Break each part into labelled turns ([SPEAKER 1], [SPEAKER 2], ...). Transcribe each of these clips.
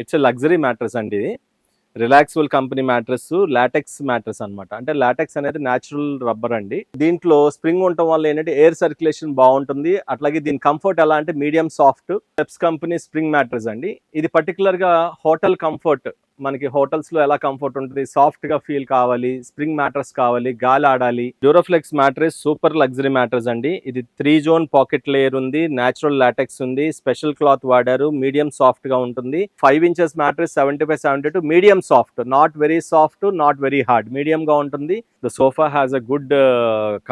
[SPEAKER 1] It's a luxury mattress అండి ఇది. Relaxable company mattress latex mattress అన్నమాట. అంటే లాటెక్స్ అనేది న్యాచురల్ రబ్బర్ అండి. దీంట్లో స్ప్రింగ్ ఉండటం వల్ల ఏంటంటే ఎయిర్ సర్క్యులేషన్ బాగుంటుంది. అట్లాగే దీని కంఫర్ట్ ఎలా అంటే medium soft steps company spring mattress అండి. ఇది పర్టికులర్గా హోటల్ కంఫర్ట్ మనకి హోటల్స్లో ఎలా కంఫర్ట్ ఉంటుంది? సాఫ్ట్గా ఫీల్ కావాలి స్ప్రింగ్ మ్యాట్రస్ కావాలి గాలి ఆడాలి. Duroflex mattress super luxury mattress అండి. ఇది త్రీ జోన్ పాకెట్ లేయర్ ఉంది న్యాచురల్ లాటెక్స్ ఉంది స్పెషల్ క్లాత్ వాడారు మీడియం సాఫ్ట్గా ఉంటుంది. Five inches mattress seventy five seventy two medium soft not very soft not very hard medium గా ఉంటుంది. The sofa has a good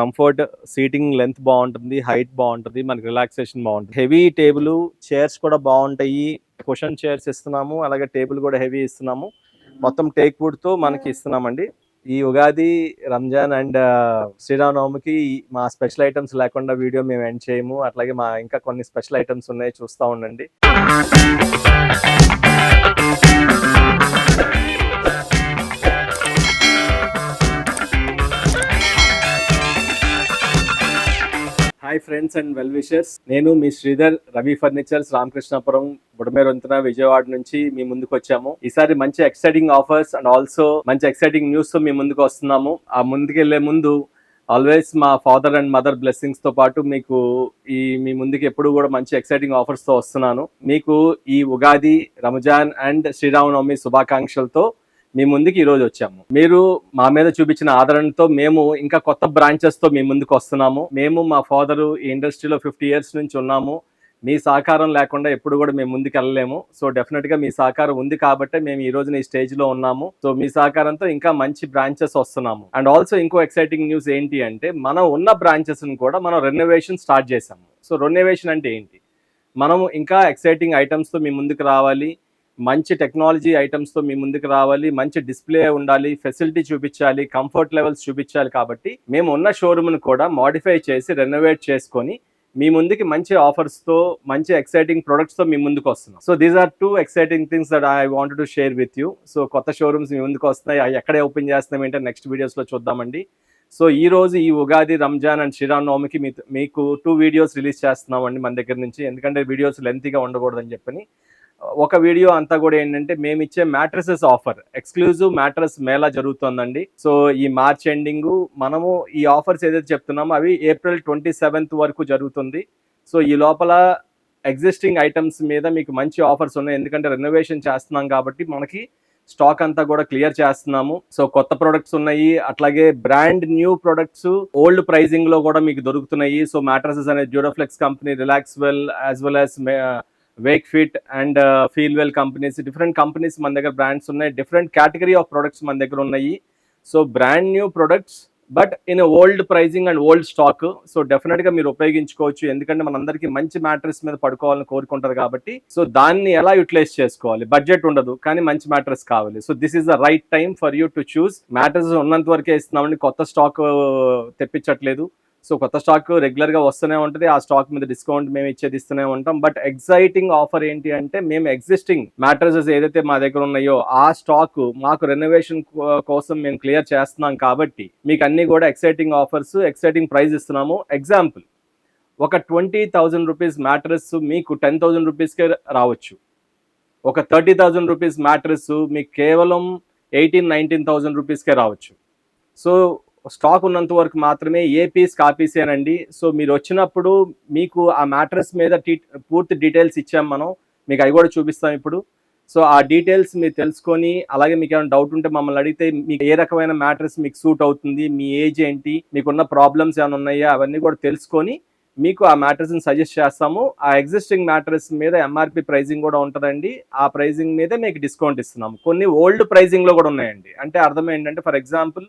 [SPEAKER 1] comfort seating length బాగుంటుంది height బాగుంటుంది మనకి రిలాక్సేషన్ బాగుంటుంది. హెవీ టేబుల్ చైర్స్ కూడా బాగుంటాయి. కుషన్ చైర్స్ ఇస్తున్నాము అలాగే టేబుల్ కూడా హెవీ ఇస్తున్నాము. మొత్తం టేక్ వుడ్తో మనకి ఇస్తున్నామండి. ఈ ఉగాది రంజాన్ అండ్ శ్రీరామనవమికి మా స్పెషల్ ఐటమ్స్ లేకుండా వీడియో మేము ఎండ్ చేయము. అట్లాగే మా ఇంకా కొన్ని స్పెషల్ ఐటమ్స్ ఉన్నాయి చూస్తూ ఉండండి. Hi friends and well wishers నేను మీ శ్రీధర్ రవి ఫర్నిచర్స్ రామకృష్ణాపురం బుడమేరొంతున విజయవాడ నుంచి మీ ముందుకు వచ్చాము ఈసారి మంచి ఎక్సైటింగ్ ఆఫర్స్ అండ్ ఆల్సో మంచి ఎక్సైటింగ్ న్యూస్తో మీ ముందుకు వస్తున్నాము. ఆ ముందుకెళ్ళే ముందు ఆల్వేస్ మా ఫాదర్ అండ్ మదర్ బ్లెస్సింగ్స్తో పాటు మీకు ఈ మీ ముందుకు ఎప్పుడు కూడా మంచి ఎక్సైటింగ్ ఆఫర్స్తో వస్తున్నాను. మీకు ఈ ఉగాది రంజాన్ అండ్ శ్రీరామనవమి శుభాకాంక్షలతో మీ ముందుకు ఈ రోజు వచ్చాము. మీరు మా మీద చూపించిన ఆదరణతో మేము ఇంకా కొత్త బ్రాంచెస్తో మీ ముందుకు వస్తున్నాము. మేము మా ఫాదర్ ఈ ఇండస్ట్రీలో ఫిఫ్టీ ఇయర్స్ నుంచి ఉన్నాము. మీ సహకారం లేకుండా ఎప్పుడు కూడా మేము ముందుకు వెళ్ళలేము. సో డెఫినెట్గా మీ సహకారం ఉంది కాబట్టి మేము ఈ రోజున ఈ స్టేజ్లో ఉన్నాము. సో మీ సహకారంతో ఇంకా మంచి బ్రాంచెస్ వస్తున్నాము. అండ్ ఆల్సో ఇంకో ఎక్సైటింగ్ న్యూస్ ఏంటి అంటే మనం ఉన్న బ్రాంచెస్ కూడా మనం రెనోవేషన్ స్టార్ట్ చేసాము సో రెనోవేషన్ అంటే ఏంటి? మనము ఇంకా ఎక్సైటింగ్ ఐటమ్స్తో మీ ముందుకు రావాలి. మంచి టెక్నాలజీ ఐటమ్స్తో మీ ముందుకు రావాలి మంచి డిస్ప్లే ఉండాలి ఫెసిలిటీ చూపించాలి కంఫర్ట్ లెవెల్స్ చూపించాలి కాబట్టి మేము ఉన్న షోరూమ్ను కూడా మాడిఫై చేసి రెనోవేట్ చేసుకొని మీ ముందుకి మంచి ఆఫర్స్తో మంచి ఎక్సైటింగ్ ప్రొడక్ట్స్తో మీ ముందుకు వస్తున్నాం. So these are two exciting things that I want to share with you so కొత్త షోరూమ్స్ మీ ముందుకు వస్తున్నాయి. అవి ఎక్కడే ఓపెన్ చేస్తున్నాం ఏంటో నెక్స్ట్ వీడియోస్లో చూద్దామండి. సో ఈ రోజు ఈ ఉగాది రంజాన్ అండ్ శ్రీరామనవమికి మీకు టూ వీడియోస్ రిలీజ్ చేస్తున్నామండి మన దగ్గర నుంచి. ఎందుకంటే వీడియోస్ లెంతీగా ఉండకూడదని చెప్పని. ఒక వీడియో అంతా కూడా ఏంటంటే మేము ఇచ్చే mattresses offer. Exclusive mattress mela జరుగుతుందండి. సో ఈ మార్చ్ ఎండింగ్ మనము ఈ ఆఫర్స్ ఏదైతే చెప్తున్నామో అవి ఏప్రిల్ ట్వంటీ సెవెంత్ వరకు జరుగుతుంది. సో ఈ లోపల ఎగ్జిస్టింగ్ ఐటమ్స్ మీద మీకు మంచి ఆఫర్స్ ఉన్నాయి. ఎందుకంటే రెనోవేషన్ చేస్తున్నాం కాబట్టి మనకి స్టాక్ అంతా కూడా క్లియర్ చేస్తున్నాము. సో కొత్త ప్రొడక్ట్స్ ఉన్నాయి. అట్లాగే బ్రాండ్ న్యూ ప్రొడక్ట్స్ ఓల్డ్ ప్రైజింగ్లో కూడా మీకు దొరుకుతున్నాయి. సో మ్యాట్రసెస్ అనే Duroflex company relax well as well as wake fit and feel well companies different companies మన దగ్గర బ్రాండ్స్ ఉన్నాయి. డిఫరెంట్ కేటగిరీ ఆఫ్ ప్రొడక్ట్స్ మన దగ్గర ఉన్నాయి. So brand new products but in old pricing and old stock so డెఫినెట్గా మీరు ఉపయోగించుకోవచ్చు. ఎందుకంటే మనందరికీ మంచి మ్యాట్రెస్ మీద పడుకోవాలని కోరుకుంటారు కాబట్టి. సో దాన్ని ఎలా యూటిలైజ్ చేసుకోవాలి? బడ్జెట్ ఉండదు కానీ మంచి మ్యాట్రెస్ కావాలి. So this is the right time for you to choose mattress ఉన్నంత వరకే ఇస్తున్నామండి. కొత్త స్టాక్ uh, తెప్పించట్లేదు. సో కొత్త స్టాక్ రెగ్యులర్గా వస్తూనే ఉంటుంది. ఆ స్టాక్ మీద డిస్కౌంట్ మేము ఇచ్చేది ఇస్తూనే ఉంటాం. బట్ ఎగ్జైటింగ్ ఆఫర్ ఏంటి అంటే మేము ఎగ్జిస్టింగ్ మ్యాట్రసెస్ ఏదైతే మా దగ్గర ఉన్నాయో ఆ స్టాక్ మాకు రెనోవేషన్ కోసం మేము క్లియర్ చేస్తున్నాం కాబట్టి మీకు అన్ని కూడా ఎక్సైటింగ్ ఆఫర్స్ ఎక్సైటింగ్ ప్రైస్ ఇస్తున్నాము. ఎగ్జాంపుల్ ఒక ట్వంటీ థౌజండ్ రూపీస్ మ్యాట్రెస్ మీకు టెన్ థౌజండ్ రూపీస్కే రావచ్చు. ఒక థర్టీ థౌజండ్ రూపీస్ మ్యాట్రెస్ మీకు కేవలం ఎయిటీన్ నైన్టీన్ థౌజండ్ రూపీస్కే రావచ్చు. సో స్టాక్ ఉన్నంత వరకు మాత్రమే ఏ పీస్ కాపీసేనండి సో మీరు వచ్చినప్పుడు మీకు ఆ మ్యాట్రెస్ మీద పూర్తి డీటెయిల్స్ ఇచ్చాం మనం. మీకు అవి కూడా చూపిస్తాం ఇప్పుడు. సో ఆ డీటెయిల్స్ మీరు తెలుసుకొని అలాగే మీకు ఏమైనా డౌట్ ఉంటే మమ్మల్ని అడిగితే మీకు ఏ రకమైన మ్యాట్రెస్ మీకు సూట్ అవుతుంది మీ ఏజ్ ఏంటి మీకున్న ప్రాబ్లమ్స్ ఏమైనా ఉన్నాయా అవన్నీ కూడా తెలుసుకొని మీకు ఆ మ్యాట్రెస్ని సజెస్ట్ చేస్తాము. ఆ ఎగ్జిస్టింగ్ మ్యాట్రెస్ మీద ఎంఆర్పి ప్రైజింగ్ కూడా ఉంటుందండి. ఆ ప్రైజింగ్ మీద మీకు డిస్కౌంట్ ఇస్తున్నాము. కొన్ని ఓల్డ్ ప్రైజింగ్లో కూడా ఉన్నాయండి. అంటే అర్థం ఏంటంటే ఫర్ ఎగ్జాంపుల్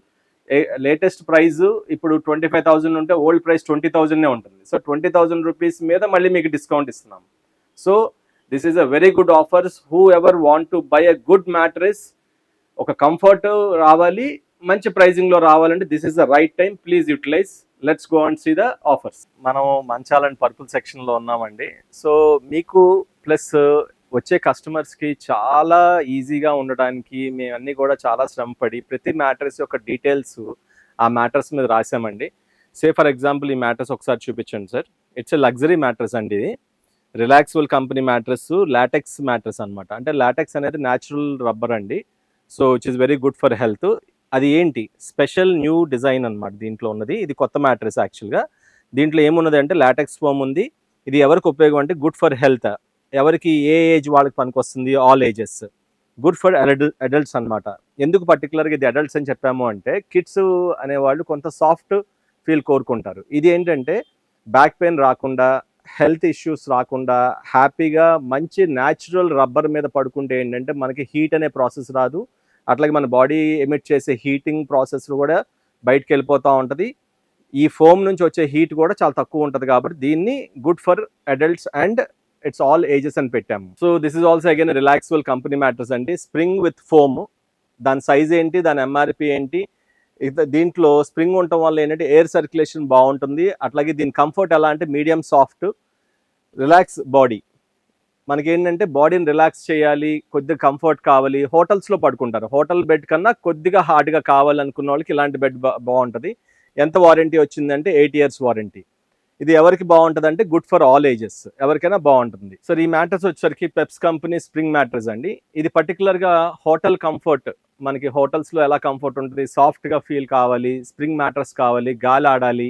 [SPEAKER 1] లేటెస్ట్ ప్రైస్ ఇప్పుడు ట్వంటీ ఫైవ్ థౌసండ్ ఉంటే ఓల్డ్ ప్రైస్ ట్వంటీ థౌసండ్నే ఉంటుంది. సో ట్వంటీ థౌసండ్ రూపీస్ మీద మళ్ళీ మీకు డిస్కౌంట్ ఇస్తున్నాం. So this is a very good offers whoever want to buy a good mattress ఒక కంఫర్ట్ రావాలి మంచి ప్రైజింగ్లో రావాలంటే this is the right time please utilize let's go and see the offers మనం మంచాల అండ్ పర్పుల్ సెక్షన్లో ఉన్నామండి. సో మీకు ప్లస్ వచ్చే కస్టమర్స్కి చాలా ఈజీగా ఉండడానికి మేమన్నీ కూడా చాలా శ్రమపడి ప్రతి మ్యాటర్స్ యొక్క డీటెయిల్స్ ఆ మ్యాటర్స్ మీద రాసామండి. సే ఫర్ ఎగ్జాంపుల్ ఈ మ్యాటర్స్ ఒకసారి చూపించండి sir. It's a luxury mattress అండి ఇది. Relaxable company mattress latex mattress అన్నమాట. అంటే లాటెక్స్ అనేది న్యాచురల్ రబ్బర్ అండి. So it is very good for health అది ఏంటి? స్పెషల్ న్యూ డిజైన్ అన్నమాట దీంట్లో ఉన్నది. ఇది కొత్త మ్యాట్రెస్ యాక్చువల్గా దీంట్లో ఏమున్నది అంటే లాటెక్స్ ఫోమ్ ఉంది. ఇది ఎవరికి ఉపయోగం అంటే గుడ్ ఫర్ హెల్త్ ఎవరికి ఏ ఏజ్ వాళ్ళకి పనికొస్తుంది? All ages. Good for adults అన్నమాట. ఎందుకు పర్టికులర్గా ఇది అడల్ట్స్ అని చెప్పాము అంటే కిడ్స్ అనేవాళ్ళు కొంత సాఫ్ట్ ఫీల్ కోరుకుంటారు. ఇది ఏంటంటే బ్యాక్ పెయిన్ రాకుండా హెల్త్ ఇష్యూస్ రాకుండా హ్యాపీగా మంచి న్యాచురల్ రబ్బర్ మీద పడుకుంటే ఏంటంటే మనకి హీట్ అనే ప్రాసెస్ రాదు. అట్లాగే మన బాడీ ఎమిట్ చేసే హీటింగ్ ప్రాసెస్లు కూడా బయటకు వెళ్ళిపోతూ ఉంటుంది. ఈ ఫోమ్ నుంచి వచ్చే హీట్ కూడా చాలా తక్కువ ఉంటుంది కాబట్టి దీన్ని good for adults and it's all ages అని పెట్టాము. So this is also again relaxable company mattress అండి. స్ప్రింగ్ విత్ ఫోమ్ దాని సైజ్ ఏంటి? దాని ఎంఆర్పి ఏంటి? దీంట్లో స్ప్రింగ్ ఉండటం వల్ల ఏంటంటే ఎయిర్ సర్క్యులేషన్ బాగుంటుంది. అట్లాగే దీని కంఫర్ట్ ఎలా అంటే మీడియం సాఫ్ట్ రిలాక్స్ బాడీ మనకి ఏంటంటే బాడీని రిలాక్స్ చేయాలి కొద్దిగా కంఫర్ట్ కావాలి. హోటల్స్లో పడుకుంటారు. హోటల్ బెడ్ కన్నా కొద్దిగా హార్డ్గా కావాలనుకున్న వాళ్ళకి ఇలాంటి బెడ్ బాగుంటుంది. ఎంత వారంటీ వచ్చిందంటే ఎయిట్ ఇయర్స్ వారంటీ ఇది ఎవరికి బాగుంటుంది అంటే గుడ్ ఫర్ ఆల్ ఏజెస్ ఎవరికైనా బాగుంటుంది. సో ఈ మ్యాట్రస్ వచ్చేసరికి పెప్స్ కంపెనీ స్ప్రింగ్ మ్యాట్రస్ అండి. ఇది పర్టికులర్గా హోటల్ కంఫర్ట్ మనకి హోటల్స్లో ఎలా కంఫర్ట్ ఉంటుంది? సాఫ్ట్గా ఫీల్ కావాలి స్ప్రింగ్ మ్యాట్రస్ కావాలి గాలి ఆడాలి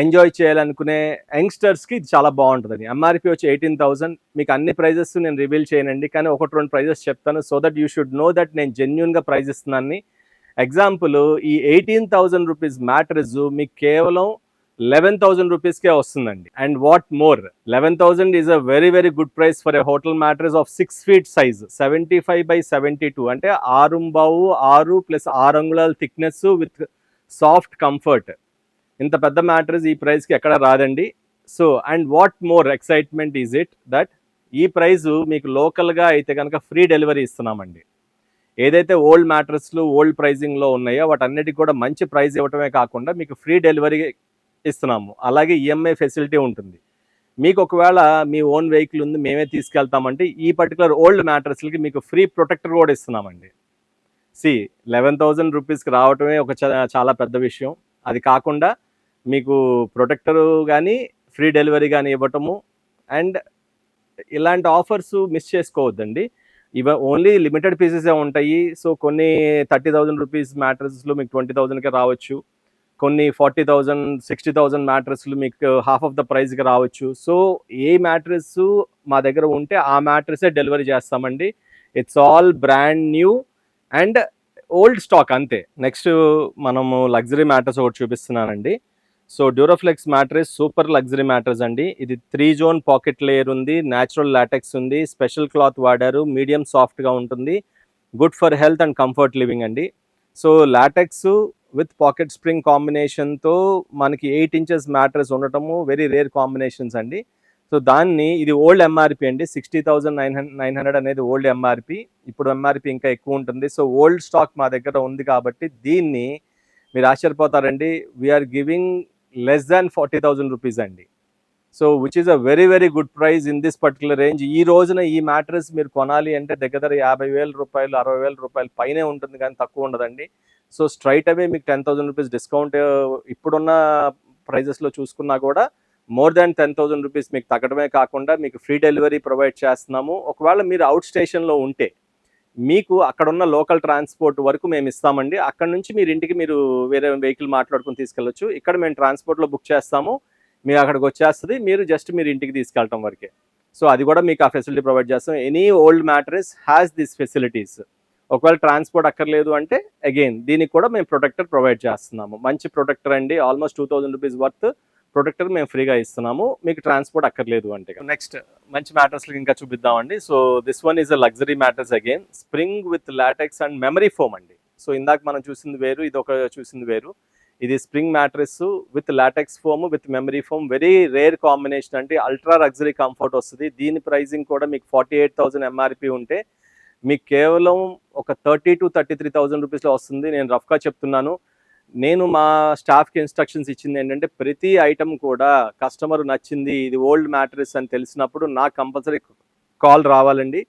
[SPEAKER 1] ఎంజాయ్ చేయాలనుకునే యంగ్స్టర్స్కి ఇది చాలా బాగుంటుందని ఎంఆర్పి వచ్చి ఎయిటీన్ థౌసండ్ మీకు అన్ని ప్రైజెస్ నేను రివీల్ చేయనండి. కానీ ఒకటి రెండు ప్రైజెస్ చెప్తాను. So that you should know that నేను జెన్యున్గా ప్రైజ్ ఇస్తున్నాను ఎగ్జాంపుల్ ఈ ఎయిటీన్ థౌసండ్ రూపీస్ మ్యాట్రస్ మీకు కేవలం లెవెన్ థౌసండ్ రూపీస్కే వస్తుందండి. And what more eleven thousand is a very very good price for a hotel mattress of six feet size seventy five by seventy two అంటే ఆరు బావు ఆరు plus ఆరు అంగుళాల థిక్నెస్ విత్ సాఫ్ట్ కంఫర్ట్ ఇంత పెద్ద మ్యాట్రస్ ఈ ప్రైస్కి ఎక్కడ రాదండి. So and what more excitement is it that ఈ ప్రైజ్ మీకు లోకల్గా అయితే కనుక ఫ్రీ డెలివరీ ఇస్తున్నామండి. ఏదైతే ఓల్డ్ మ్యాట్రస్లు ఓల్డ్ ప్రైజింగ్లో ఉన్నాయో వాటన్నిటికి కూడా మంచి ప్రైజ్ ఇవ్వటమే కాకుండా మీకు ఫ్రీ డెలివరీ ఇస్తున్నాము. అలాగే ఈఎంఐ ఫెసిలిటీ ఉంటుంది. మీకు ఒకవేళ మీ ఓన్ వెహికల్ ఉంది మేమే తీసుకెళ్తామంటే ఈ పర్టికులర్ ఓల్డ్ మ్యాట్రస్లకి మీకు ఫ్రీ ప్రొటెక్టర్ కూడా ఇస్తున్నామండి. సి లెవెన్ థౌజండ్ రూపీస్కి రావటమే ఒక చాలా పెద్ద విషయం. అది కాకుండా మీకు ప్రొటెక్టర్ కానీ ఫ్రీ డెలివరీ కానీ ఇవ్వటము అండ్ ఇలాంటి ఆఫర్స్ మిస్ చేసుకోవద్దండి. ఇవ ఓన్లీ లిమిటెడ్ పీసెసే ఉంటాయి. సో కొన్ని థర్టీ థౌజండ్ రూపీస్ మ్యాట్రస్లో మీకు ట్వంటీ థౌజండ్కే రావచ్చు. కొన్ని ఫార్టీ థౌజండ్ సిక్స్టీ థౌజండ్ మ్యాట్రెస్లు మీకు హాఫ్ ఆఫ్ ద ప్రైస్కి రావచ్చు. సో ఏ మ్యాట్రెస్ మా దగ్గర ఉంటే ఆ మ్యాట్రసే డెలివరీ చేస్తామండి. It's all brand new and old stock అంతే. నెక్స్ట్ మనము లగ్జరీ మ్యాట్రెస్ ఒకటి చూపిస్తున్నానండి. So Duroflex mattress super luxury mattress అండి. ఇది త్రీ జోన్ పాకెట్ లేయర్ ఉంది న్యాచురల్ లాటెక్స్ ఉంది స్పెషల్ క్లాత్ వాడారు మీడియం సాఫ్ట్గా ఉంటుంది good for health and comfort living అండి. So latex with pocket spring కాంబినేషన్తో మనకి ఎయిట్ ఇంచెస్ మ్యాట్రస్ ఉండటము వెరీ రేర్ కాంబినేషన్స్ అండి. సో దాన్ని ఇది ఓల్డ్ ఎంఆర్పి అండి. Sixty thousand nine nine hundred అనేది ఓల్డ్ ఎంఆర్పి ఇప్పుడు ఎంఆర్పి ఇంకా ఎక్కువ ఉంటుంది. సో ఓల్డ్ స్టాక్ మా దగ్గర ఉంది కాబట్టి దీన్ని మీరు ఆశ్చర్యపోతారండి. We're giving less than forty thousand rupees అండి. So which is a very very good price in this particular range ఈ రోజున ఈ మ్యాట్రస్ మీరు కొనాలి అంటే దగ్గర యాభై వేల రూపాయలు అరవై వేల రూపాయలు పైనే ఉంటుంది కానీ తక్కువ ఉండదండి. సో స్ట్రైట్ అవే మీకు టెన్ థౌసండ్ రూపీస్ డిస్కౌంట్ ఇప్పుడున్న ప్రైజెస్లో చూసుకున్నా కూడా more than ten thousand rupees మీకు తగ్గడమే కాకుండా మీకు ఫ్రీ డెలివరీ ప్రొవైడ్ చేస్తున్నాము. ఒకవేళ మీరు అవుట్ స్టేషన్లో ఉంటే మీకు అక్కడున్న లోకల్ ట్రాన్స్పోర్ట్ వరకు మేము ఇస్తామండి. అక్కడ నుంచి మీరు ఇంటికి మీరు వేరే వెహికల్ మాట్లాడుకుని తీసుకెళ్ళచ్చు. ఇక్కడ మేము ట్రాన్స్పోర్ట్లో బుక్ చేస్తాము. మీరు అక్కడికి వచ్చేస్తుంది మీరు జస్ట్ మీరు ఇంటికి తీసుకెళ్ళటం వరకే. సో అది కూడా మీకు ఆ ఫెసిలిటీ ప్రొవైడ్ చేస్తాం. Any old mattress has this facilities ఒకవేళ ట్రాన్స్పోర్ట్ అక్కర్లేదు అంటే అగైన్ దీనికి కూడా మేము ప్రొటెక్టర్ ప్రొవైడ్ చేస్తున్నాము. మంచి ప్రొటెక్టర్ అండి. Almost two thousand rupees worth protector మేము ఫ్రీగా ఇస్తున్నాము. మీకు ట్రాన్స్పోర్ట్ అక్కర్లేదు అంటే నెక్స్ట్ మంచి మ్యాటర్స్ ఇంకా చూపిద్దామండి. So this one is a luxury mattress again spring with latex and memory foam అండి. సో ఇందాక మనం చూసింది వేరు ఇది ఒక చూసింది వేరు. ఇది spring mattress with latex foam with memory foam very rare combination అంటే అల్ట్రా లగ్జరీ కంఫర్ట్ వస్తుంది. దీని ప్రైజింగ్ కూడా మీకు ఫార్టీ ఎయిట్ థౌసండ్ ఎంఆర్పి ఉంటే మీకు కేవలం ఒక thirty to thirty three thousand రూపీస్లో వస్తుంది. నేను రఫ్గా చెప్తున్నాను. నేను మా స్టాఫ్కి ఇన్స్ట్రక్షన్స్ ఇచ్చింది ఏంటంటే ప్రతి ఐటెం కూడా కస్టమర్ నచ్చింది ఇది ఓల్డ్ మ్యాట్రెస్ అని తెలిసినప్పుడు నాకు కంపల్సరీ కాల్ రావాలండి.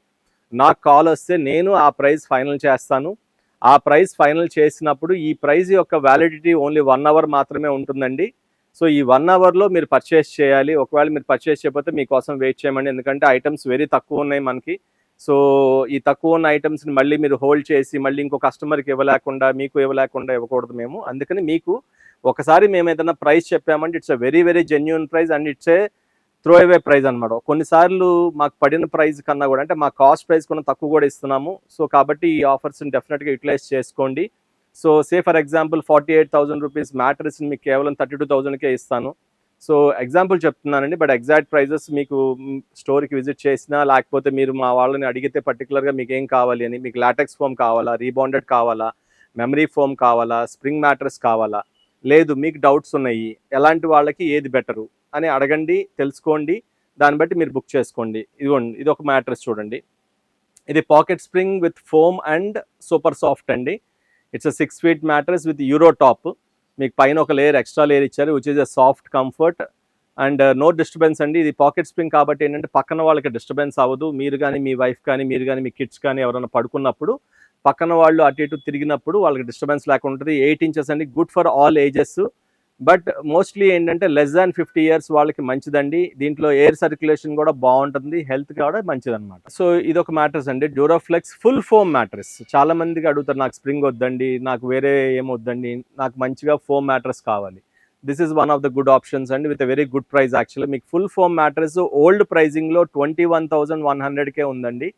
[SPEAKER 1] నాకు కాల్ వస్తే నేను ఆ ప్రైస్ ఫైనల్ చేస్తాను. ఆ ప్రైస్ ఫైనల్ చేసినప్పుడు ఈ ప్రైస్ యొక్క వ్యాలిడిటీ ఓన్లీ వన్ అవర్ మాత్రమే ఉంటుందండి. సో ఈ వన్ అవర్లో మీరు పర్చేస్ చేయాలి. ఒకవేళ మీరు పర్చేస్ చేయకపోతే మీకోసం వెయిట్ చేయమండి. ఎందుకంటే ఐటమ్స్ వెరీ తక్కువ ఉన్నాయి మనకి. సో ఈ తక్కువ ఉన్న ఐటమ్స్ని మళ్ళీ మీరు హోల్డ్ చేసి మళ్ళీ ఇంకో కస్టమర్కి ఇవ్వలేకుండా మీకు ఇవ్వలేకుండా ఇవ్వకూడదు మేము. అందుకని మీకు ఒకసారి మేము ఏదైనా price చెప్పామంటే it's a very very genuine price and it's a throw away price అనమాట కొన్నిసార్లు మాకు పడిన ప్రైజ్ కన్నా కూడా అంటే మా కాస్ట్ ప్రైస్ కన్నా తక్కువ కూడా ఇస్తున్నాము. సో కాబట్టి ఈ ఆఫర్స్ని డెఫినెట్గా యూటిలైజ్ చేసుకోండి. So say for example forty eight thousand rupees మ్యాట్రెస్ని మీకు కేవలం థర్టీ టూ థౌసండ్కే ఇస్తాను. సో ఎగ్జాంపుల్ చెప్తున్నానండి బట్ ఎగ్జాక్ట్ ప్రైజెస్ మీకు స్టోర్కి విజిట్ చేసినా లేకపోతే మీరు మా వాళ్ళని అడిగితే పర్టికులర్గా మీకు ఏం కావాలి అని మీకు లాటెక్స్ ఫోమ్ కావాలా రీబాండెడ్ కావాలా మెమరీ ఫోమ్ కావాలా స్ప్రింగ్ మ్యాట్రెస్ కావాలా లేదు మీకు డౌట్స్ ఉన్నాయి ఎలాంటి వాళ్ళకి ఏది బెటరు అని అడగండి తెలుసుకోండి. దాన్ని బట్టి మీరు బుక్ చేసుకోండి. ఇదిగోండి ఇది ఒక మ్యాట్రెస్ చూడండి. ఇది pocket spring with foam and super soft అండి. It's a six feet mattress with euro top మీకు పైన ఒక లేయర్ ఎక్స్ట్రా లేయర్ ఇచ్చారు which is a soft comfort and no disturbance అండి. ఇది పాకెట్ స్ప్రింగ్ కాబట్టి ఏంటంటే పక్కన వాళ్ళకి డిస్టర్బెన్స్ అవ్వదు. మీరు కానీ మీ వైఫ్ కానీ మీరు కానీ మీ కిడ్స్ కానీ ఎవరైనా పడుకున్నప్పుడు పక్కన వాళ్ళు అటు ఇటు తిరిగినప్పుడు వాళ్ళకి డిస్టర్బెన్స్ లేకుండా ఉంటుంది. ఎయిట్ ఇంచెస్ అండి. Good for all ages but mostly ఏంటంటే లెస్ దాన్ ఫిఫ్టీ ఇయర్స్ వాళ్ళకి మంచిదండి. దీంట్లో ఎయిర్ సర్క్యులేషన్ కూడా బాగుంటుంది. హెల్త్ కూడా మంచిది అనమాట సో ఇది ఒక మ్యాటర్స్ అండి. Duroflex full foam mattress. చాలా మందికి అడుగుతారు నాకు స్ప్రింగ్ వద్దండి నాకు వేరే ఏమొద్దండి వద్దండి నాకు మంచిగా ఫోమ్ మ్యాట్రెస్ కావాలి. This is one of the good options అండి. With very good price actually మీకు ఫుల్ ఫోమ్ మ్యాట్రెస్ ఓల్డ్ ప్రైజింగ్లో ట్వంటీ వన్ థౌసండ్ వన్ హండ్రెడ్కే ఉందండి.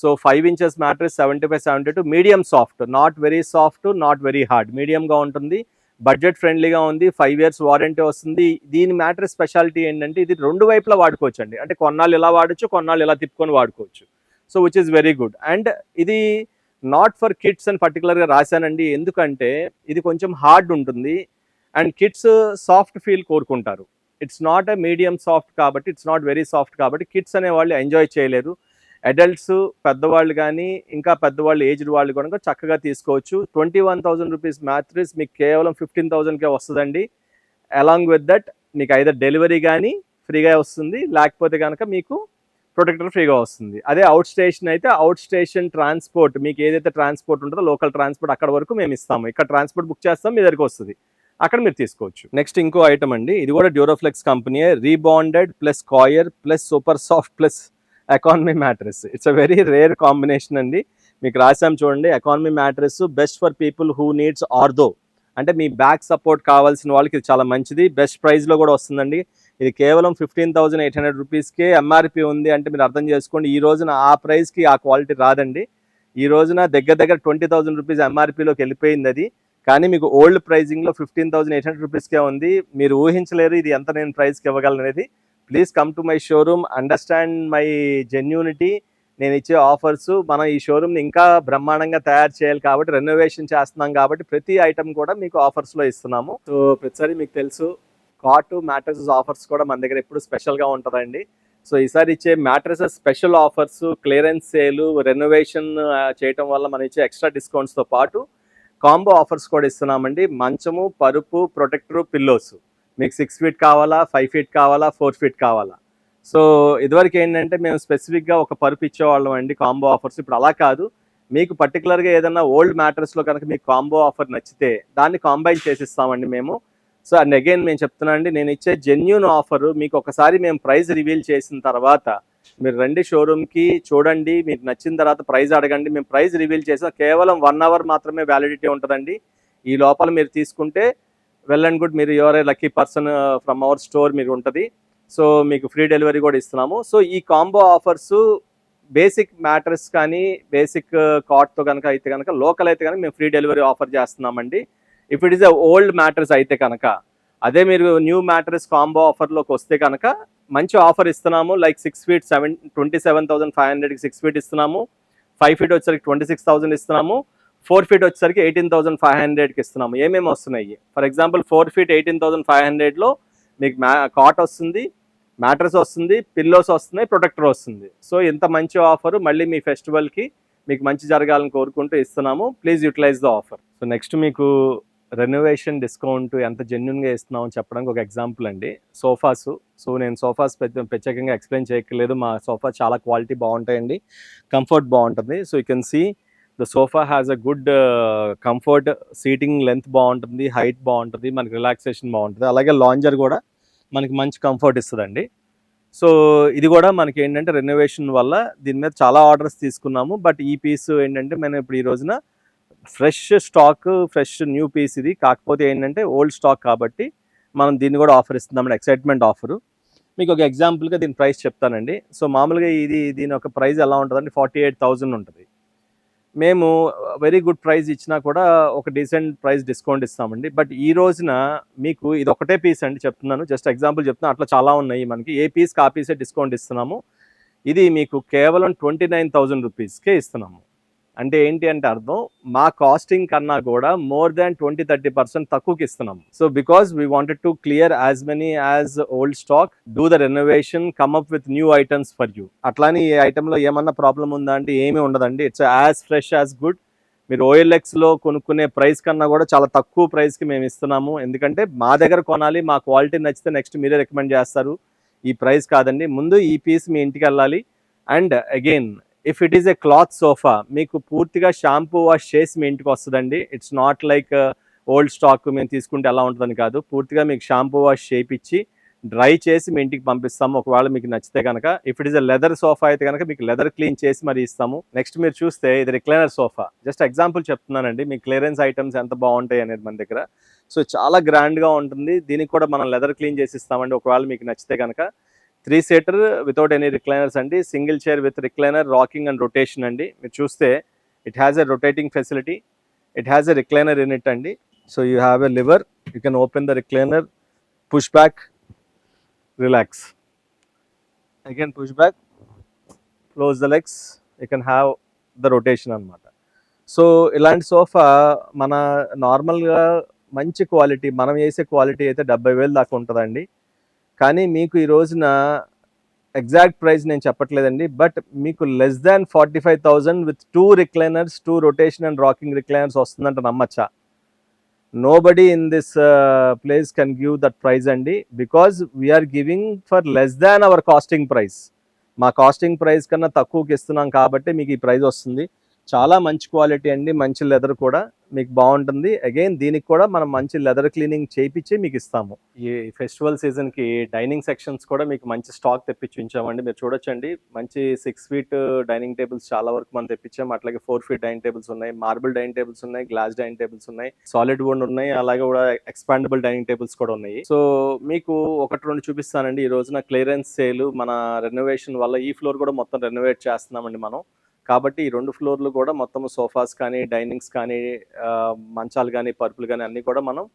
[SPEAKER 1] So five inches mattress seventy five seventy two medium soft. Not very soft not very hard మీడియంగా ఉంటుంది. Budget ఫ్రెండ్లీగా ఉంది five years warranty వస్తుంది. దీని మ్యాటర్ స్పెషాలిటీ ఏంటంటే ఇది రెండు వైపులా వాడుకోవచ్చు అండి అంటే కొన్నాళ్ళు ఇలా వాడచ్చు కొన్నాళ్ళు ఇలా తిప్పుకొని వాడుకోవచ్చు. So which is very good and ఇది నాట్ ఫర్ కిడ్స్ అని పర్టికులర్గా రాశానండి. ఎందుకంటే ఇది కొంచెం హార్డ్ ఉంటుంది. అండ్ కిడ్స్ సాఫ్ట్ ఫీల్ కోరుకుంటారు. It's not a medium soft కాబట్టి ఇట్స్ నాట్ వెరీ సాఫ్ట్ కాబట్టి కిడ్స్ అనే వాళ్ళు ఎంజాయ్ చేయలేరు. అడల్ట్స్ పెద్దవాళ్ళు కానీ ఇంకా పెద్దవాళ్ళు ఏజ్డ్ వాళ్ళు కనుక చక్కగా తీసుకోవచ్చు. Twenty one thousand rupees mattress మీకు కేవలం ఫిఫ్టీన్ థౌజండ్కే వస్తుందండి. అలాంగ్ విత్ దట్ మీకు ఐదర్ డెలివరీ కానీ ఫ్రీగా వస్తుంది. లేకపోతే కనుక మీకు ప్రొటెక్టర్ ఫ్రీగా వస్తుంది. అదే అవుట్ స్టేషన్ అయితే అవుట్ స్టేషన్ ట్రాన్స్పోర్ట్ మీకు ఏదైతే ట్రాన్స్పోర్ట్ ఉంటుందో లోకల్ ట్రాన్స్పోర్ట్ అక్కడ వరకు మేము ఇస్తాము. ఇక్కడ ట్రాన్స్పోర్ట్ బుక్ చేస్తాం మీ దగ్గరికి వస్తుంది. అక్కడ మీరు తీసుకోవచ్చు. నెక్స్ట్ ఇంకో ఐటమ్ అండి. ఇది కూడా Duroflex company rebonded plus coir plus super soft plus economy mattress it's a very rare combination అండి. మీకు రాసాం చూడండి economy mattress best for people who needs ortho అంటే మీ బ్యాక్ సపోర్ట్ కావాల్సిన వాళ్ళకి ఇది చాలా మంచిది. బెస్ట్ ప్రైస్లో కూడా వస్తుందండి. ఇది కేవలం ఫిఫ్టీన్ థౌసండ్ ఎయిట్ హండ్రెడ్ రూపీస్కే ఎంఆర్పి ఉంది అంటే మీరు అర్థం చేసుకోండి ఈ రోజున ఆ ప్రైస్కి ఆ క్వాలిటీ రాదండి. ఈ రోజున దగ్గర దగ్గర ట్వంటీ థౌసండ్ రూపీస్ ఎంఆర్పిలోకి వెళ్ళిపోయింది అది. కానీ మీకు ఓల్డ్ ప్రైజింగ్లో ఫిఫ్టీన్ థౌసండ్ ఎయిట్ హండ్రెడ్ రూపీస్కే ఉంది. మీరు ఊహించలేరు ఇది ఎంత నేను ప్రైస్కి ఇవ్వగలను అనేది. Please come to my showroom understand my genuinity. నేను ఇచ్చే ఆఫర్స్ మనం ఈ షోరూమ్ని ఇంకా బ్రహ్మాండంగా తయారు చేయాలి కాబట్టి రెనోవేషన్ చేస్తున్నాం కాబట్టి ప్రతి ఐటమ్ కూడా మీకు ఆఫర్స్లో ఇస్తున్నాము. సో ప్రతిసారి మీకు తెలుసు కాటు మ్యాట్రసెస్ ఆఫర్స్ కూడా మన దగ్గర ఎప్పుడు స్పెషల్గా ఉంటుందండి. సో ఈసారి ఇచ్చే mattresses special offers clearance sale renovation చేయటం వల్ల మనం ఇచ్చే ఎక్స్ట్రా డిస్కౌంట్స్తో పాటు కాంబో ఆఫర్స్ కూడా ఇస్తున్నామండి. మంచము పరుపు ప్రొటెక్టరు పిల్లోసు. మీకు సిక్స్ ఫీట్ కావాలా ఫైవ్ ఫీట్ కావాలా ఫోర్ ఫీట్ కావాలా? సో ఇదివరకు ఏంటంటే మేము స్పెసిఫిక్గా ఒక పరుపు ఇచ్చేవాళ్ళం అండి కాంబో ఆఫర్స్ ఇప్పుడు అలా కాదు. మీకు పర్టికులర్గా ఏదైనా ఓల్డ్ మ్యాటర్స్లో కనుక మీకు కాంబో ఆఫర్ నచ్చితే దాన్ని కాంబైన్ చేసిస్తామండి మేము. సో అండ్ అగైన్ మేము చెప్తున్నా అండి నేను ఇచ్చే జెన్యున్ ఆఫర్ మీకు ఒకసారి మేము ప్రైస్ రివీల్ చేసిన తర్వాత మీరు రండి షోరూమ్కి చూడండి మీకు నచ్చిన తర్వాత ప్రైస్ అడగండి. మేము ప్రైస్ రివీల్ చేసిన కేవలం వన్ అవర్ మాత్రమే వ్యాలిడిటీ ఉంటుందండి. ఈ లోపల మీరు తీసుకుంటే వెల్ అండ్ గుడ్ మీరు ఎవరే lucky person uh, from our store మీరు ఉంటుంది. సో మీకు ఫ్రీ డెలివరీ కూడా ఇస్తున్నాము. సో ఈ కాంబో ఆఫర్స్ బేసిక్ మ్యాటర్స్ కానీ బేసిక్ uh, కాట్తో కనుక అయితే కనుక లోకల్ అయితే కనుక మేము ఫ్రీ డెలివరీ ఆఫర్ చేస్తున్నామండి. If it is a old mattress అయితే కనుక అదే మీరు న్యూ మ్యాటర్స్ కాంబో ఆఫర్లోకి వస్తే కనుక మంచి ఆఫర్ ఇస్తున్నాము. Like six feet seven twenty seven thousand five హండ్రెడ్కి సిక్స్ ఫీట్ ఇస్తున్నాము. ఫైవ్ ఫీట్ వచ్చేసరికి ట్వంటీ సిక్స్ థౌసండ్ ఇస్తున్నాము. ఫోర్ ఫీట్ వచ్చేసరికి ఎయిటీన్ థౌసండ్ ఫైవ్ హండ్రెడ్కి ఇస్తున్నాము. ఏమేమి వస్తున్నాయి? For example four feet eighteen thousand five హండ్రెడ్లో మీకు మ్యా కాట్ వస్తుంది మ్యాట్రస్ వస్తుంది పిల్లోస్ వస్తున్నాయి ప్రొటెక్టర్ వస్తుంది. సో ఇంత మంచి ఆఫర్ మళ్ళీ మీ ఫెస్టివల్కి మీకు మంచి జరగాలని కోరుకుంటూ ఇస్తున్నాము. Please utilize the offer. So next మీకు రెనోవేషన్ డిస్కౌంట్ ఎంత జెన్యున్గా ఇస్తున్నామని చెప్పడానికి ఒక ఎగ్జాంపుల్ అండి. సోఫాస్. సో నేను సోఫాస్ పెద్ద ప్రత్యేకంగా ఎక్స్ప్లెయిన్ చేయక్కర్లేదు. మా సోఫా చాలా క్వాలిటీ బాగుంటాయండి. కంఫర్ట్ బాగుంటుంది. So you can see the sofa has a good comfort seating length బాగుంటుంది హైట్ బాగుంటుంది మనకి రిలాక్సేషన్ బాగుంటుంది. అలాగే లాంజర్ కూడా మనకి మంచి కంఫర్ట్ ఇస్తుందండి. సో ఇది కూడా మనకి ఏంటంటే రెనోవేషన్ వల్ల దీని మీద చాలా ఆర్డర్స్ తీసుకున్నాము. బట్ ఈ పీస్ ఏంటంటే మనం ఇప్పుడు ఈ రోజున fresh stock fresh new piece ఇది. కాకపోతే ఏంటంటే ఓల్డ్ స్టాక్ కాబట్టి మనం దీన్ని కూడా ఆఫర్ ఇస్తున్నాం. ఎక్సైట్మెంట్ ఆఫరు మీకు ఒక ఎగ్జాంపుల్గా దీని ప్రైస్ చెప్తానండి. సో మామూలుగా ఇది దీని ఒక ప్రైస్ ఎలా ఉంటుందంటే ఫార్టీ ఎయిట్ థౌజండ్ ఉంటుంది. మేము వెరీ గుడ్ ప్రైస్ ఇచ్చినా కూడా ఒక డీసెంట్ ప్రైస్ డిస్కౌంట్ ఇస్తామండి. బట్ ఈ రోజున మీకు ఇది ఒకటే పీస్ అండి చెప్తున్నాను. జస్ట్ ఎగ్జాంపుల్ చెప్తున్నా. అట్లా చాలా ఉన్నాయి మనకి. ఏ పీస్కి ఆ పీసే డిస్కౌంట్ ఇస్తున్నాము? ఇది మీకు కేవలం ట్వంటీ నైన్ థౌజండ్ రూపీస్కే ఇస్తున్నాము. అంటే ఏంటి అంటే అర్థం మా కాస్టింగ్ కన్నా కూడా more than twenty thirty percent తక్కువకి ఇస్తున్నాం. So because we wanted to clear as many as old stock do the renovation come up with new items for you అట్లానే ఈ ఐటెంలో ఏమన్నా ప్రాబ్లం ఉందా అంటే ఏమీ ఉండదండి. It's as fresh as good మీరు ఓఎల్ఎక్స్లో కొనుక్కునే ప్రైస్ కన్నా కూడా చాలా తక్కువ ప్రైస్కి మేము ఇస్తున్నాము. ఎందుకంటే మా దగ్గర కొనాలి మా క్వాలిటీ నచ్చితే నెక్స్ట్ మీరే రికమెండ్ చేస్తారు. ఈ ప్రైస్ కాదండి. ముందు ఈ పీస్ మీ ఇంటికి వెళ్ళాలి. And again if it is a cloth sofa మీకు పూర్తిగా షాంపూ వాష్ చేసి మీ ఇంటికి వస్తుందండి. It's not like old stock మేము తీసుకుంటే ఎలా ఉంటుందని కాదు. పూర్తిగా మీకు షాంపూ వాష్ చేయించి డ్రై చేసి మీ ఇంటికి పంపిస్తాము. ఒకవేళ మీకు నచ్చితే కనుక if it is a leather sofa అయితే కనుక మీకు లెదర్ క్లీన్ చేసి మరి ఇస్తాము. నెక్స్ట్ మీరు చూస్తే ఇది రిక్లైనర్ సోఫా జస్ట్ ఎగ్జాంపుల్ చెప్తున్నానండి. మీ క్లియరెన్స్ ఐటమ్స్ ఎంత బాగుంటాయి అనేది మన దగ్గర. సో చాలా గ్రాండ్గా ఉంటుంది. దీనికి కూడా మనం లెదర్ క్లీన్ చేసి ఇస్తామండి. ఒకవేళ మీకు నచ్చితే కనుక three seater without any recliners అండి single chair with recliner rocking and rotation అండి. మీరు చూస్తే it has a rotating facility it has a recliner in it అండి. So you have a lever you can open the recliner push back relax again push back close the legs you can have the rotation అనమాట so ఇలాంటి sofa మన నార్మల్గా మంచి quality మనం వేసే quality అయితే డెబ్బై వేలు దాకా ఉంటుందండి. కానీ మీకు ఈ రోజున ఎగ్జాక్ట్ ప్రైస్ నేను చెప్పట్లేదండి బట్ మీకు less than forty five thousand with two recliners two rotation and rocking recliners వస్తుందంట నమ్మచ్చా? Nobody in this place can give that price అండి because we're giving for less than our costing price మా costing price కన్నా తక్కువకి ఇస్తున్నాం కాబట్టి మీకు ఈ ప్రైజ్ వస్తుంది. చాలా మంచి క్వాలిటీ అండి మంచి లెదర్ కూడా మీకు బాగుంటుంది. అగైన్ దీనికి కూడా మనం మంచి లెదర్ క్లీనింగ్ చేయించి మీకు ఇస్తాము. ఈ ఫెస్టివల్ సీజన్కి డైనింగ్ సెక్షన్స్ కూడా మీకు మంచి స్టాక్ తెప్పించి ఉంచామండి మీరు చూడొచ్చండి మంచి సిక్స్ ఫీట్ డైనింగ్ టేబుల్స్ చాలా వరకు మనం తెప్పించాం. అట్లాగే ఫోర్ ఫీట్ డైనింగ్ టేబుల్స్ ఉన్నాయి మార్బుల్ డైనింగ్ టేబుల్స్ ఉన్నాయి గ్లాస్ డైనింగ్ టేబుల్స్ ఉన్నాయి సాలిడ్ వుడ్ ఉన్నాయి అలాగే కూడా ఎక్స్పాండబుల్ డైనింగ్ టేబుల్స్ కూడా ఉన్నాయి. సో మీకు ఒకటి రెండు చూపిస్తానండి. ఈ రోజున క్లియరెన్స్ సేల్ మన రెనోవేషన్ వల్ల ఈ ఫ్లోర్ కూడా మొత్తం రెనోవేట్ చేస్తున్నామండి మనం. కాబట్టి ఈ రెండు ఫ్లోర్లు కూడా మొత్తం సోఫాస్ కానీ డైనింగ్స్ కానీ మంచాలు కానీ పరుపులు కానీ అన్నీ కూడా మనం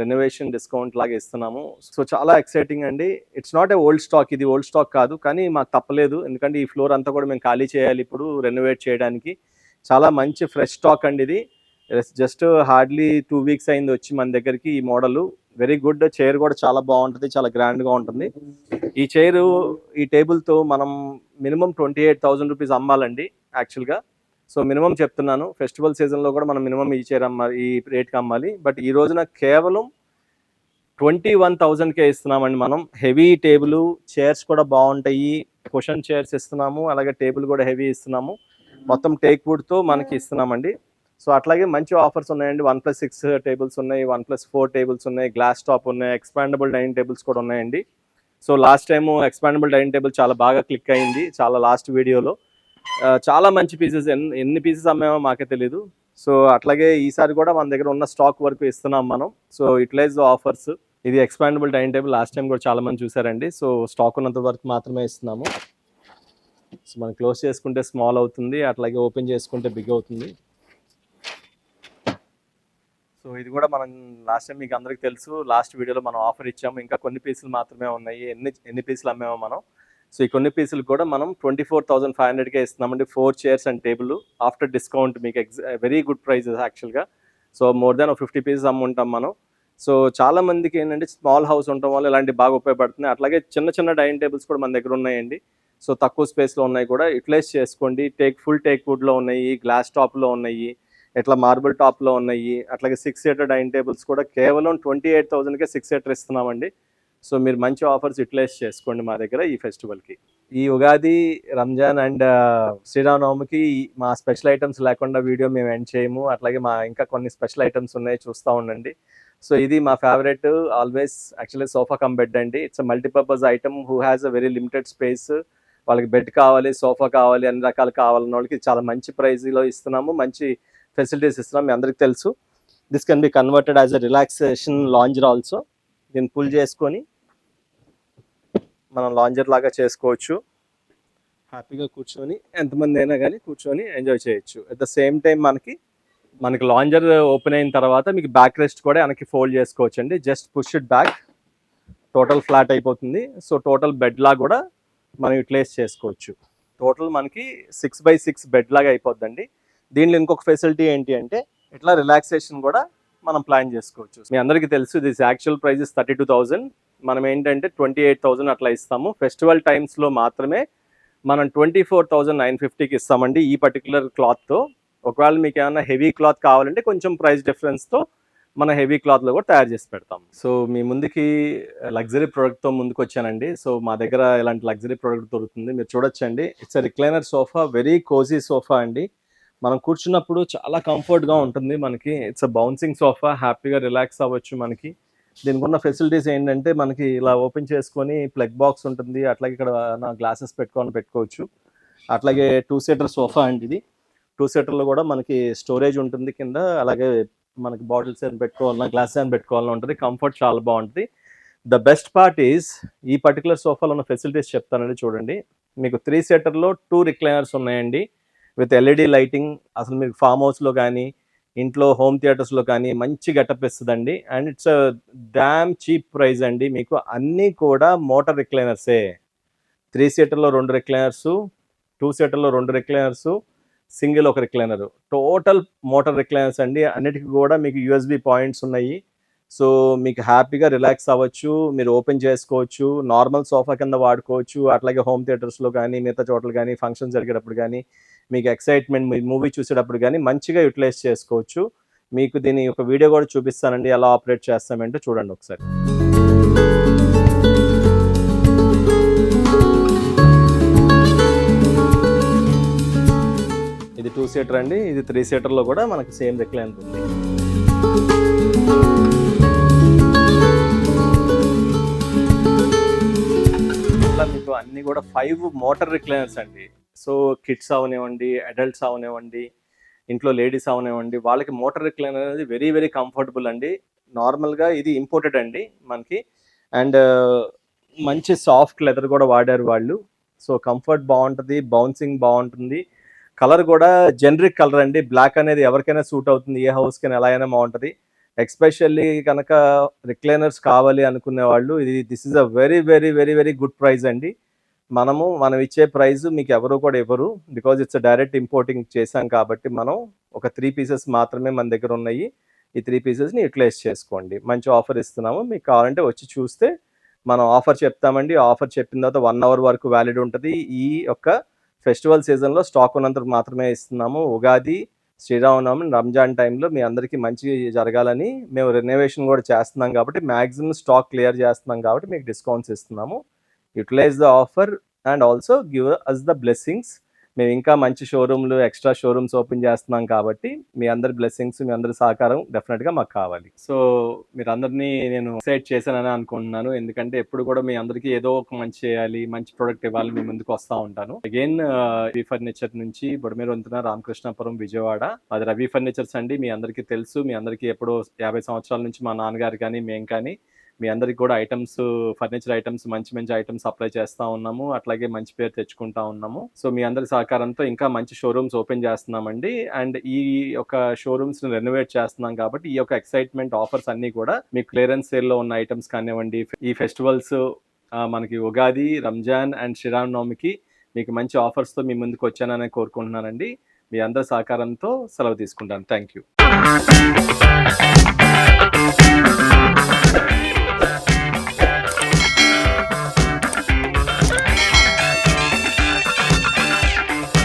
[SPEAKER 1] రెనోవేషన్ డిస్కౌంట్ లాగా ఇస్తున్నాము. సో చాలా ఎక్సైటింగ్ అండి. It's not a old stock ఇది ఓల్డ్ స్టాక్ కాదు కానీ మాకు తప్పలేదు. ఎందుకంటే ఈ ఫ్లోర్ అంతా కూడా మేము ఖాళీ చేయాలి ఇప్పుడు రెనోవేట్ చేయడానికి. చాలా మంచి ఫ్రెష్ స్టాక్ అండి ఇది. జస్ట్ హార్డ్లీ టూ వీక్స్ అయింది వచ్చి మన దగ్గరికి ఈ మోడల్ వెరీ గుడ్ చైర్ కూడా చాలా బాగుంటుంది చాలా గ్రాండ్గా ఉంటుంది. ఈ చైర్ ఈ టేబుల్తో మనం minimum twenty eight thousand rupees అమ్మాలండి. యాక్చువల్గా. సో మినిమం చెప్తున్నాను ఫెస్టివల్ సీజన్లో కూడా మనం మినిమం ఈ చైర్ అమ్మాలి ఈ రేట్కి అమ్మాలి. బట్ ఈ రోజున కేవలం ట్వంటీ వన్ థౌజండ్కే ఇస్తున్నామండి మనం. హెవీ టేబుల్ చైర్స్ కూడా బాగుంటాయి. కుషన్ చైర్స్ ఇస్తున్నాము అలాగే టేబుల్ కూడా హెవీ ఇస్తున్నాము. మొత్తం టేక్ వుడ్తో మనకి ఇస్తున్నామండి. సో అట్లాగే మంచి ఆఫర్స్ ఉన్నాయండి. వన్ ప్లస్ సిక్స్ టేబుల్స్ ఉన్నాయి వన్ ప్లస్ ఫోర్ టేబుల్స్ ఉన్నాయి గ్లాస్ టాప్ ఉన్నాయి ఎక్స్పాండబుల్ డైనింగ్ టేబుల్స్ కూడా ఉన్నాయండి. So last time expandable dining table చాలా బాగా క్లిక్ అయింది చాలా లాస్ట్ వీడియోలో. చాలా మంచి పీసెస్ ఎన్ని ఎన్ని పీసెస్ అమ్మామో మాకే తెలియదు సో అట్లాగే ఈసారి కూడా మన దగ్గర ఉన్న స్టాక్ వరకు ఇస్తున్నాం మనం. సో యూటిలైజ్ ఆఫర్స్ ఇది expandable dining table last time కూడా చాలా మంది చూసారండి. సో స్టాక్ ఉన్నంత వరకు మాత్రమే ఇస్తున్నాము. సో మనం క్లోజ్ చేసుకుంటే స్మాల్ అవుతుంది. అట్లాగే ఓపెన్ చేసుకుంటే బిగ్ అవుతుంది. సో ఇది కూడా మనం లాస్ట్ టైం మీకు అందరికి తెలుసు. లాస్ట్ వీడియోలో మనం ఆఫర్ ఇచ్చాము. ఇంకా కొన్ని పీసులు మాత్రమే ఉన్నాయి. ఎన్ని ఎన్ని పీసులు అమ్మామో మనం. సో ఈ కొన్ని పీసులు కూడా మనం ట్వంటీ ఫోర్ థౌసండ్ ఫైవ్ హండ్రెడ్కే ఇస్తున్నామండి. Four chairs and table. After discount మీకు ఎగ్జ వెరీ గుడ్ ప్రైజెస్ యాక్చువల్గా. So more than fifty pieces అమ్ముంటాం మనం. సో చాలా మందికి ఏంటంటే స్మాల్ హౌస్ ఉండటం వల్ల ఇలాంటివి బాగా ఉపయోగపడుతున్నాయి. అట్లాగే చిన్న చిన్న డైనింగ్ టేబుల్స్ కూడా మన దగ్గర ఉన్నాయండి. సో తక్కువ స్పేస్లో ఉన్నాయి కూడా. యూటిలైజ్ చేసుకోండి. టేక్ ఫుల్ టేక్ వుడ్లో ఉన్నాయి. గ్లాస్ టాప్లో ఉన్నాయి. ఇట్లా మార్బుల్ టాప్లో ఉన్నాయి. అట్లాగే సిక్స్ సీటర్ డైనింగ్ టేబుల్స్ కూడా కేవలం ట్వంటీ ఎయిట్ థౌసండ్కే సిక్స్ సీటర్ ఇస్తున్నామండి. సో మీరు మంచి ఆఫర్స్ యూటిలైజ్ చేసుకోండి మా దగ్గర ఈ ఫెస్టివల్కి. ఈ ఉగాది రంజాన్ అండ్ శ్రీరామనవమికి మా స్పెషల్ ఐటమ్స్ లేకుండా వీడియో మేము ఎండ్ చేయము. అట్లాగే మా ఇంకా కొన్ని స్పెషల్ ఐటమ్స్ ఉన్నాయి చూస్తూ ఉండండి. సో ఇది మా favourite always actually sofa cum bed అండి. It's multipurpose item who has a very limited space. వాళ్ళకి బెడ్ కావాలి సోఫా కావాలి అన్ని రకాలు కావాలన్న వాళ్ళకి చాలా మంచి ప్రైజ్లో ఇస్తున్నాము. మంచి ఫెసిలిటీస్ ఇస్తున్నాము మీ అందరికి తెలుసు. This can be converted as a relaxation lounger also. దీన్ని పుల్ చేసుకొని మనం లాంజర్ లాగా చేసుకోవచ్చు. హ్యాపీగా కూర్చొని ఎంతమంది అయినా కానీ కూర్చొని ఎంజాయ్ చేయొచ్చు. అట్ ద సేమ్ టైం మనకి మనకి లాంజర్ ఓపెన్ అయిన తర్వాత మీకు బ్యాక్ రెస్ట్ కూడా వెనక్కి ఫోల్డ్ చేసుకోవచ్చు అండి just push it back total flat అయిపోతుంది. సో టోటల్ బెడ్ లాగా కూడా మనం యూటిలైజ్ చేసుకోవచ్చు. టోటల్ మనకి సిక్స్ బై సిక్స్ బెడ్ లాగా అయిపోద్దండి. దీనిలో ఇంకొక ఫెసిలిటీ ఏంటి అంటే ఇట్లా రిలాక్సేషన్ కూడా మనం ప్లాన్ చేసుకోవచ్చు. మీ అందరికీ తెలుసు this actual prices thirty two thousand మనం ఏంటంటే ట్వంటీ ఎయిట్ థౌజండ్ అట్లా ఇస్తాము. ఫెస్టివల్ టైమ్స్లో మాత్రమే మనం ట్వంటీ ఫోర్ థౌజండ్ నైన్ ఫిఫ్టీకి ఇస్తామండి ఈ పర్టికులర్ క్లాత్తో ఒకవేళ మీకు ఏమైనా హెవీ క్లాత్ కావాలంటే కొంచెం ప్రైస్ డిఫరెన్స్తో మన హెవీ క్లాత్లో కూడా తయారు చేసి పెడతాం. సో మీ ముందుకి లగ్జరీ ప్రోడక్ట్తో ముందుకు వచ్చానండి. సో మా దగ్గర ఇలాంటి లగ్జరీ ప్రోడక్ట్ దొరుకుతుంది. మీరు చూడొచ్చండి. It's recliner sofa very cozy sofa అండి. మనం కూర్చున్నప్పుడు చాలా కంఫర్ట్గా ఉంటుంది మనకి. ఇట్స్ అ బౌన్సింగ్ సోఫా హ్యాపీగా రిలాక్స్ అవ్వచ్చు మనకి. దీనికి ఉన్న ఫెసిలిటీస్ ఏంటంటే మనకి ఇలా ఓపెన్ చేసుకొని ప్లగ్ బాక్స్ ఉంటుంది. అట్లాగే ఇక్కడ నా గ్లాసెస్ పెట్టుకొని పెట్టుకోవచ్చు. అట్లాగే టూ సీటర్ సోఫా అండి ఇది. టూ సీటర్లో కూడా మనకి స్టోరేజ్ ఉంటుంది కింద. అలాగే మనకి బాటిల్స్ అని పెట్టుకోవాలన్నా గ్లాసెస్ అని పెట్టుకోవాలన్నా ఉంటుంది. కంఫర్ట్ చాలా బాగుంటుంది. ద బెస్ట్ పార్ట్ ఈజ్ ఈ పర్టికులర్ సోఫాలో ఉన్న ఫెసిలిటీస్ చెప్తానండి చూడండి. మీకు త్రీ సీటర్లో టూ రిక్లైనర్స్ ఉన్నాయండి. విత్ ఎల్ఈడి లైటింగ్ అసలు మీకు ఫామ్ హౌస్లో కానీ ఇంట్లో హోమ్ థియేటర్స్లో కానీ మంచి గెటప్ ఇస్తుందండి. And it's damn cheap price అండి. మీకు అన్నీ కూడా మోటార్ రిక్లైనర్సే. త్రీ సీటర్లో రెండు రిక్లైనర్స్ టూ సీటర్లో రెండు రిక్లైనర్స్ సింగిల్ ఒక రిక్లైనర్. టోటల్ మోటార్ రిక్లైనర్స్ అండి. అన్నిటికీ కూడా మీకు యూఎస్బి పాయింట్స్ ఉన్నాయి. సో మీకు హ్యాపీగా రిలాక్స్ అవ్వచ్చు. మీరు ఓపెన్ చేసుకోవచ్చు. నార్మల్ సోఫా కింద వాడుకోవచ్చు. అట్లాగే హోమ్ థియేటర్స్లో కానీ మిగతా చోట్ల కానీ ఫంక్షన్ జరిగేటప్పుడు కానీ మీకు ఎక్సైట్మెంట్ మీ మూవీ చూసేటప్పుడు కానీ మంచిగా యూటిలైజ్ చేసుకోవచ్చు. మీకు దీని ఒక వీడియో కూడా చూపిస్తానండి ఎలా ఆపరేట్ చేస్తామంటే చూడండి ఒకసారి. ఇది టూ సీటర్ అండి ఇది త్రీ సీటర్లో కూడా మనకి సేమ్ రిక్లైన్ ఉంది. ఇట్లా మీకు అన్ని కూడా ఫైవ్ మోటార్ రిక్లైనర్స్ అండి. సో కిడ్స్ అవనివ్వండి అడల్ట్స్ అవనివ్వండి ఇంట్లో లేడీస్ అవనివ్వండి వాళ్ళకి మోటార్ రిక్లైనర్ అనేది వెరీ వెరీ కంఫర్టబుల్ అండి. నార్మల్గా ఇది ఇంపోర్టెడ్ అండి మనకి. అండ్ uh, మంచి సాఫ్ట్ లెదర్ కూడా వాడారు వాళ్ళు. సో కంఫర్ట్ బాగుంటుంది బౌన్సింగ్ బాగుంటుంది. కలర్ కూడా జనరిక్ కలర్ అండి. బ్లాక్ అనేది ఎవరికైనా సూట్ అవుతుంది ఏ హౌస్కైనా ఎలా అయినా బాగుంటుంది. ఎక్స్పెషల్లీ కనుక రిక్లైనర్స్ కావాలి అనుకునే వాళ్ళు ఇది this is a very very very very good price అండి. మనము మనం ఇచ్చే ప్రైస్ మీకు ఎవరు కూడా ఇవ్వరు. బికాజ్ ఇట్స్ డైరెక్ట్ ఇంపోర్టింగ్ చేశాం కాబట్టి మనం ఒక త్రీ పీసెస్ మాత్రమే మన దగ్గర ఉన్నాయి. ఈ త్రీ పీసెస్ని యూటిలైజ్ చేసుకోండి. మంచి ఆఫర్ ఇస్తున్నాము. మీకు కావాలంటే వచ్చి చూస్తే మనం ఆఫర్ చెప్తామండి. ఆఫర్ చెప్పిన తర్వాత వన్ అవర్ వరకు వ్యాలిడ్ ఉంటుంది. ఈ యొక్క ఫెస్టివల్ సీజన్లో స్టాక్ ఉన్నంత మాత్రమే ఇస్తున్నాము. ఉగాది శ్రీరామనవమి రంజాన్ టైంలో మీ అందరికీ మంచి జరగాలని మేము రెనోవేషన్ కూడా చేస్తున్నాం కాబట్టి మ్యాక్సిమం స్టాక్ క్లియర్ చేస్తున్నాం కాబట్టి మీకు డిస్కౌంట్స్ ఇస్తున్నాము. Utilize the offer and also give us the blessings మేము ఇంకా మంచి షోరూమ్లు ఎక్స్ట్రా షోరూమ్స్ ఓపెన్ చేస్తున్నాం కాబట్టి మీ అందరి బ్లెస్సింగ్స్ మీ అందరి సహకారం డెఫినెట్గా మాకు కావాలి. సో మీరు అందరినీ నేను సెట్ చేశానని అనుకుంటున్నాను. ఎందుకంటే ఎప్పుడు కూడా మీ అందరికీ ఏదో ఒక మంచి చేయాలి మంచి ప్రోడక్ట్ ఇవ్వాలి మీ ముందుకు వస్తూ ఉంటాను. అగైన్ రవి ఫర్నిచర్ నుంచి బుడమేరు వంతున రామకృష్ణాపురం విజయవాడ. అది రవి ఫర్నిచర్స్ అండి. మీ అందరికీ తెలుసు. మీ అందరికీ ఎప్పుడో యాభై సంవత్సరాల నుంచి మా నాన్నగారు కానీ మేము కానీ మీ అందరికి కూడా ఐటమ్స్ ఫర్నిచర్ ఐటమ్స్ మంచి మంచి ఐటమ్స్ అప్లై చేస్తూ ఉన్నాము. అట్లాగే మంచి పేరు తెచ్చుకుంటా ఉన్నాము. సో మీ అందరి సహకారంతో ఇంకా మంచి షోరూమ్స్ ఓపెన్ చేస్తున్నామండి. అండ్ ఈ యొక్క షోరూమ్స్ని రెనోవేట్ చేస్తున్నాం కాబట్టి ఈ యొక్క ఎక్సైట్మెంట్ ఆఫర్స్ అన్ని కూడా మీకు క్లియరెన్స్ సేల్లో ఉన్న ఐటమ్స్ కానివ్వండి ఈ ఫెస్టివల్స్ మనకి ఉగాది రంజాన్ అండ్ శ్రీరామ్ నవమికి మీకు మంచి ఆఫర్స్తో మీ ముందుకు వచ్చానని కోరుకుంటున్నానండి. మీ అందరి సహకారంతో సెలవు తీసుకుంటాను. Thank you.